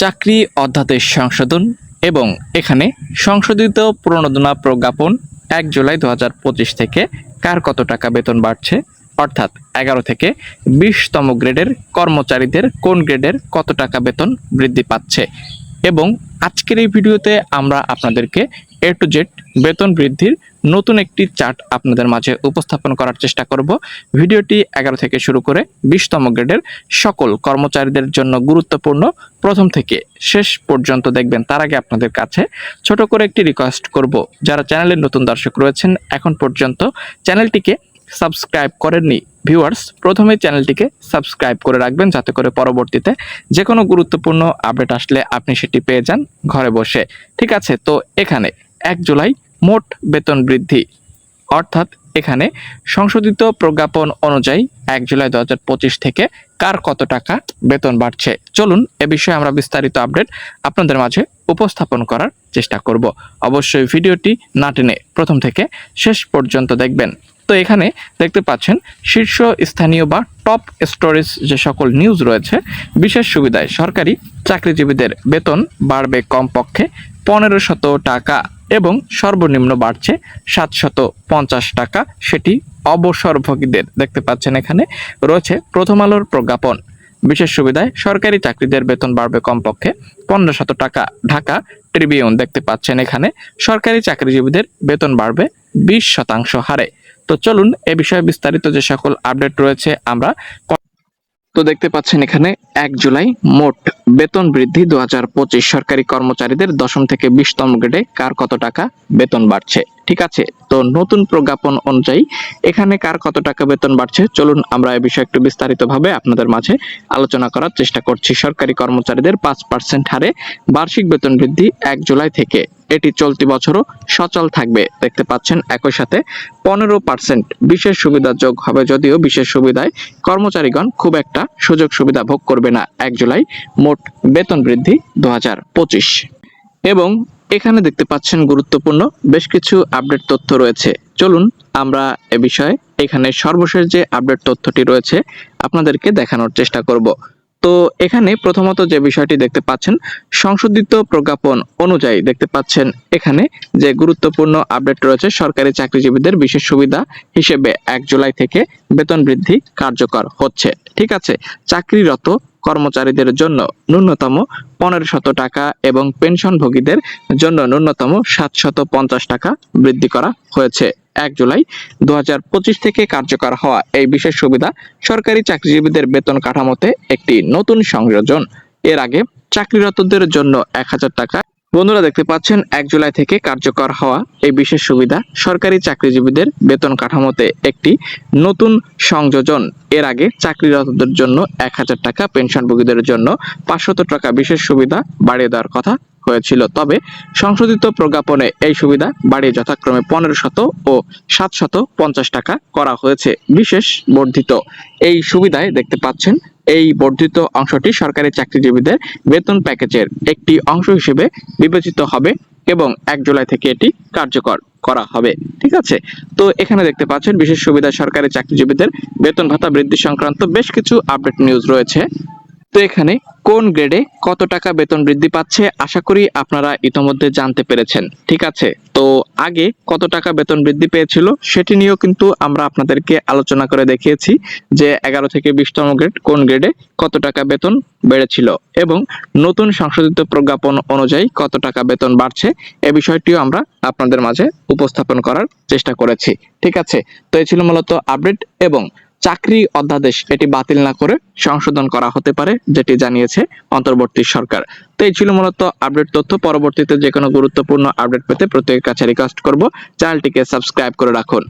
চাকরি অধ্যাদেশ সংশোধন এবং এখানে সংশোধিত প্রণোদনা প্রজ্ঞাপন এক জুলাই দু হাজার পঁচিশ থেকে কার কত টাকা বেতন বাড়ছে? অর্থাৎ এগারো থেকে বিশতম গ্রেডের কর্মচারীদের কোন গ্রেডের কত টাকা বেতন বৃদ্ধি পাচ্ছে? এবং আজকের এই ভিডিওতে আমরা আপনাদেরকে এ টু জেড বেতন বৃদ্ধির নতুন একটি চার্ট আপনাদের মাঝে উপস্থাপন করার চেষ্টা করব। ভিডিওটি এগারো থেকে শুরু করে বিশতম গ্রেডের সকল কর্মচারীদের জন্য গুরুত্বপূর্ণ। প্রথম থেকে শেষ পর্যন্ত দেখবেন, তার আগে আপনাদের কাছে ছোট করে একটি রিকোয়েস্ট করব। যারা চ্যানেলের নতুন দর্শক রয়েছেন, এখন পর্যন্ত চ্যানেলটিকে সাবস্ক্রাইব করেননি ভিউয়ার্স প্রথমে চ্যানেলটিকে সাবস্ক্রাইব করে রাখবেন, যাতে করে পরবর্তীতে যে কোনো গুরুত্বপূর্ণ আপডেট আসলে আপনি সেটি পেয়ে যান ঘরে বসে। ঠিক আছে, তো এখানে এক জুলাই মোট বেতন বৃদ্ধি। অর্থাৎ এখানে সংশোধিত প্রজ্ঞাপন অনুযায়ী এক জুলাই দু হাজার পঁচিশ থেকে কার কত টাকা বেতন বাড়ছে? চলুন এ বিষয়ে আমরা বিস্তারিত আপডেট আপনাদের মাঝে উপস্থাপন করার চেষ্টা করব। অবশ্যই ভিডিওটি না টেনে প্রথম থেকে শেষ পর্যন্ত দেখবেন। তো এখানে দেখতে পাচ্ছেন, শীর্ষ স্থানীয় বা টপ স্টোরেজ যে সকল নিউজ রয়েছে, বিশেষ সুবিধায় সরকারি চাকরিজীবীদের বেতন বাড়বে কমপক্ষে পনেরো শত টাকা এবং সর্বনিম্ন বাড়ছে সাতশত পঞ্চাশ টাকা। সেটি অবসরভোগীদের দেখতে পাচ্ছেন এখানে। রয়েছে প্রথম আলোর প্রজ্ঞাপন। বিশেষ সুবিধায় সরকারি চাকরিদের বেতন বাড়বে কমপক্ষে পনেরো শত টাকা। ঢাকা ট্রিবিউন দেখতে পাচ্ছেন এখানে, সরকারি চাকরিজীবীদের বেতন বাড়বে বিশ শতাংশ হারে। তো চলুন এ বিষয়ে বিস্তারিত যে সকল আপডেট রয়েছে আমরা তো দেখতে পাচ্ছেন এখানে এক জুলাই মোট বেতন বৃদ্ধি। দুহাজার পঁচিশ সরকারি কর্মচারীদের দশম থেকে বিশতম গ্রেডে কার কত টাকা বেতন বাড়ছে? ঠিক আছে, তো নতুন প্রজ্ঞাপন অনুযায়ী এখানে কার কত টাকা বেতন বাড়ছে? চলুন আমরা এই বিষয়ে একটু বিস্তারিতভাবে আপনাদের মাঝে আলোচনা করার চেষ্টা করছি। সরকারি কর্মচারীদের পাঁচ পার্সেন্ট হারে বার্ষিক বেতন বৃদ্ধি এক জুলাই থেকে। এটি চলতি বছরও সচল থাকবে। দেখতে পাচ্ছেন একই সাথে পনেরো পার্সেন্ট বিশেষ সুবিধা যোগ হবে যদিও বিশেষ সুবিধায় কর্মচারীগণ খুব একটা সুযোগ সুবিধা ভোগ করবে না। এক জুলাই মোট বেতন বৃদ্ধি দু হাজার পঁচিশ। এবং এখানে দেখতে পাচ্ছেন গুরুত্বপূর্ণ বেশ কিছু আপডেট তথ্য রয়েছে। চলুন আমরা এ বিষয়ে এখানে সর্বশেষ যে আপডেট তথ্যটি রয়েছে আপনাদেরকে দেখানোর চেষ্টা করব। তো এখানে প্রথমত যে বিষয়টি দেখতে পাচ্ছেন, সংশোধিত প্রজ্ঞাপন অনুযায়ী দেখতে পাচ্ছেন এখানে যে গুরুত্বপূর্ণ আপডেট রয়েছে, সরকারি চাকরিজীবীদের বিশেষ সুবিধা হিসেবে এক জুলাই থেকে বেতন বৃদ্ধি কার্যকর হচ্ছে। ঠিক আছে, চাকরিরত কর্মচারীদের জন্য ন্যূনতম পনেরো শত টাকা এবং পেনশনভোগীদের জন্য ন্যূনতম সাতশত পঞ্চাশ টাকা বৃদ্ধি করা হয়েছে। এক জুলাই দুহাজার পঁচিশ থেকে কার্যকর হওয়া এই বিশেষ সুবিধা সরকারি চাকরিজীবীদের বেতন কাঠামোতে একটি নতুন সংযোজন। এর আগে চাকরিরতদের জন্য এক হাজার টাকা। বন্ধুরা দেখতে পাচ্ছেন, এক জুলাই থেকে কার্যকর হওয়া এই বিশেষ সুবিধা সরকারি চাকরিজীবীদের বেতন কাঠামোতে একটি নতুন সংযোজন। এর আগে চাকরিরতদের জন্য এক হাজার টাকা, পেনশনভোগীদের জন্য পাঁচশত টাকা বিশেষ সুবিধা বাড়িয়ে দেওয়ার কথা হয়েছিল। তবে সংশোধিত প্রজ্ঞাপনে এই সুবিধা বাড়িয়ে যথাক্রমে পনেরো শত ও সাতশত পঞ্চাশ টাকা করা হয়েছে বিশেষ বর্ধিত। এই সুবিধায় দেখতে পাচ্ছেন, এই বর্ধিত অংশটি সরকারি চাকরিজীবীদের বেতন প্যাকেজের একটি অংশ হিসেবে বিবেচিত হবে এবং এক জুলাই থেকে এটি কার্যকর করা হবে। ঠিক আছে? তো এখানে দেখতে পাচ্ছেন, বিশেষ সুবিধা সরকারি চাকরিজীবীদের বেতন ভাতা বৃদ্ধি সংক্রান্ত বেশ কিছু আপডেট নিউজ রয়েছে। তো এখানে কোন গ্রেডে কত টাকা বেতন বৃদ্ধি পাচ্ছে আশা করি আপনারা ইতোমধ্যে জানতে পেরেছেন, ঠিক আছে? তো আগে কত টাকা বেতন বৃদ্ধি পেয়েছিল সেটি নিয়েও কিন্তু আমরা আপনাদেরকে আলোচনা করে দেখিয়েছি যে এগারো থেকে বিশতম গ্রেড কোন গ্রেডে কত টাকা বেতন বেড়েছিল এবং নতুন সংশোধিত প্রজ্ঞাপন অনুযায়ী কত টাকা বেতন বাড়ছে এ বিষয়টিও আমরা আপনাদের মাঝে উপস্থাপন করার চেষ্টা করেছি, ঠিক আছে? তো এই ছিল মূলত আপডেট এবং চাকরি অধ্যাদেশ এটি বাতিল না করে সংশোধন করা হতে পারে, যেটি জানিয়েছে অন্তর্বর্তী সরকার। তো এই ছিল মূলত আপডেট তথ্য। পরবর্তীতে যে কোনো গুরুত্বপূর্ণ আপডেট পেতে প্রত্যেকের কাছে রিকোয়েস্ট করব। চ্যানেলটিকে সাবস্ক্রাইব করে রাখুন।